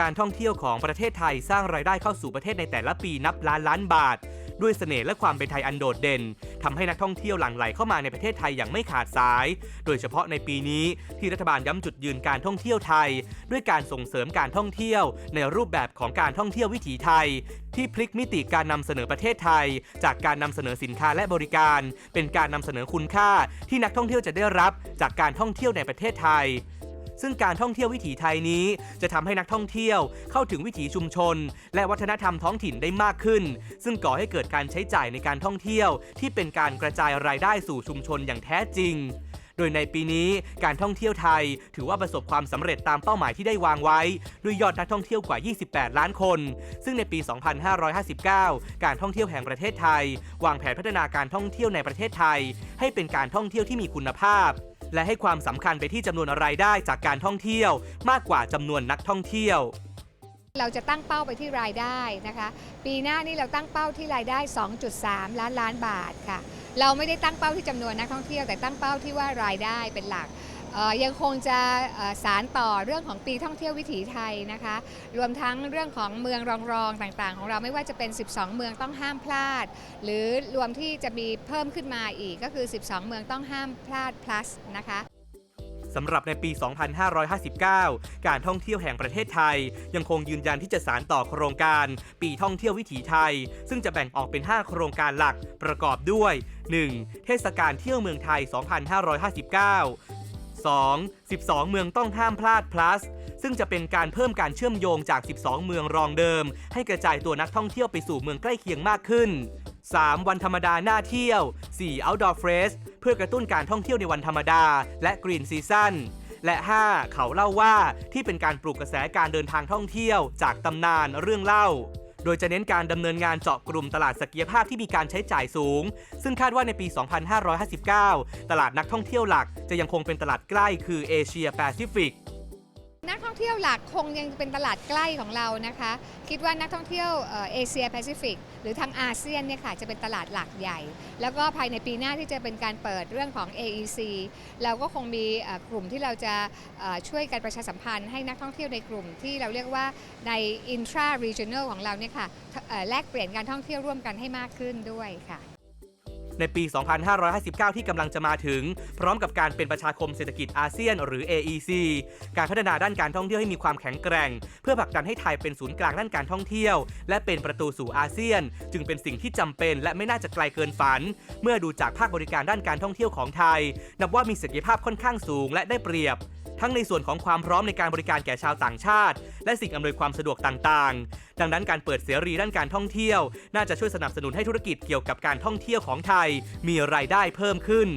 การท่องเที่ยวของประเทศไทยสร้างรายได้เข้าสู่ประเทศในแต่ละปีนับล้านล้านบาท ด้วยเสน่ห์และความเป็นไทยอันโดดเด่นทำให้นักท่องเที่ยวหลั่งไหลเข้ามาในประเทศไทยอย่างไม่ขาดสาย โดยเฉพาะในปีนี้ที่รัฐบาลย้ำจุดยืนการท่องเที่ยวไทย ด้วยการส่งเสริมการท่องเที่ยว ในรูปแบบของการท่องเที่ยววิถีไทย ที่พลิกมิติการนำเสนอประเทศไทย จากการนำเสนอสินค้าและบริการ เป็นการนำเสนอคุณค่า ที่นักท่องเที่ยวจะได้รับจากการท่องเที่ยวในประเทศไทย ซึ่งการท่องเที่ยววิถีไทยนี้ จะทำให้นักท่องเที่ยวเข้าถึงวิถีชุมชน และวัฒนธรรมท้องถิ่นได้มากขึ้น ซึ่งก่อให้เกิดการใช้จ่ายในการท่องเที่ยว ที่เป็นการกระจายรายได้สู่ชุมชนอย่างแท้จริงโดยในปีนี้การท่องเที่ยวไทย ถือว่าประสบความสำเร็จตามเป้าหมายที่ได้วางไว้ ด้วยยอดนักท่องเที่ยวกว่า 28 ล้านคน ซึ่งในปี 2559 การท่องเที่ยวแห่งประเทศไทย วางแผนพัฒนาการท่องเที่ยวในประเทศไทย ให้เป็นการท่องเที่ยวที่มีคุณภาพ และให้ความสำคัญไปที่จำนวนรายได้จากการท่องเที่ยว มากกว่าจำนวนนักท่องเที่ยวเราจะตั้งเป้าไปที่รายได้นะคะ ปีหน้านี่เราตั้งเป้าที่รายได้ 2.3 ล้านล้านบาทค่ะ เราไม่ได้ตั้งเป้าที่จำนวนนักท่องเที่ยวแต่ตั้งเป้าที่ว่ารายได้เป็นหลัก ยังคงจะสารต่อเรื่องของปีท่องเที่ยววิถีไทยนะคะ รวมทั้งเรื่องของเมืองรองๆต่างๆ ของเราไม่ว่าจะเป็น 12 เมืองต้องห้ามพลาด หรือรวมที่จะมีเพิ่มขึ้นมาอีกก็คือ 12 เมืองต้องห้ามพลาด plus นะคะสำหรับในปี 2559 การท่องเที่ยวแห่งประเทศไทย ยังคงยืนยันที่จะสานต่อโครงการ ปีท่องเที่ยววิถีไทย ซึ่งจะแบ่งออกเป็น 5 โครงการหลักประกอบด้วย 1. เทศกาลเที่ยวเมืองไทย 2559 2. 12 เมืองต้องห้ามพลาด plus ซึ่งจะเป็นการเพิ่มการเชื่อมโยงจาก 12 เมืองรองเดิม ให้กระจายตัวนักท่องเที่ยวไปสู่เมืองใกล้เคียงมากขึ้น 3. วันธรรมดาหน้าเที่ยว 4. outdoor fresh เพื่อกระตุ้นการท่องเที่ยวในวันธรรมดา และ green season และ 5. เขาเล่าว่าที่เป็นการปลุกกระแสการเดินทางท่องเที่ยวจากตำนานเรื่องเล่า โดยจะเน้นการดำเนินงานเจาะกลุ่มตลาดศักยภาพที่มีการใช้จ่ายสูง ซึ่งคาดว่าในปี 2559 ตลาดนักท่องเที่ยวหลักจะยังคงเป็นตลาดใกล้คือเอเชียแปซิฟิก นักท่องเที่ยวหลักคงยังเป็นตลาดใกล้ของเรานะคะ คิดว่านักท่องเที่ยวเอเชียแปซิฟิกหรือทางอาเซียนเนี่ยค่ะจะเป็นตลาดหลักใหญ่ แล้วก็ภายในปีหน้าที่จะเป็นการเปิดเรื่องของ AEC เราก็คงมีกลุ่มที่เราจะช่วยกันประชาสัมพันธ์ให้นักท่องเที่ยวในกลุ่มที่เราเรียกว่าใน intra regional ของเราเนี่ยค่ะแลกเปลี่ยนการท่องเที่ยวร่วมกันให้มากขึ้นด้วยค่ะ ในปี 2559 ที่กำลังจะมาถึง พร้อมกับการเป็นประชาคมเศรษฐกิจอาเซียน หรือ AEC การพัฒนาด้านการท่องเที่ยวให้มีความแข็งแกร่ง เพื่อผลักดันให้ไทยเป็นศูนย์กลางด้านการท่องเที่ยว และเป็นประตูสู่อาเซียน จึงเป็นสิ่งที่จำเป็น และไม่น่าจะไกลเกินฝัน เมื่อดูจากภาคบริการด้านการท่องเที่ยวของไทย นับว่ามีศักยภาพค่อนข้างสูงและได้เปรียบ ทั้งในส่วนของความพร้อมในการบริการแก่ชาวต่างชาติ และสิ่งอำนวยความสะดวกต่างๆ ดังนั้นการเปิดเสรีด้านการท่องเที่ยว น่าจะช่วยสนับสนุนให้ธุรกิจเกี่ยวกับการท่องเที่ยวของไทย มีรายได้เพิ่มขึ้น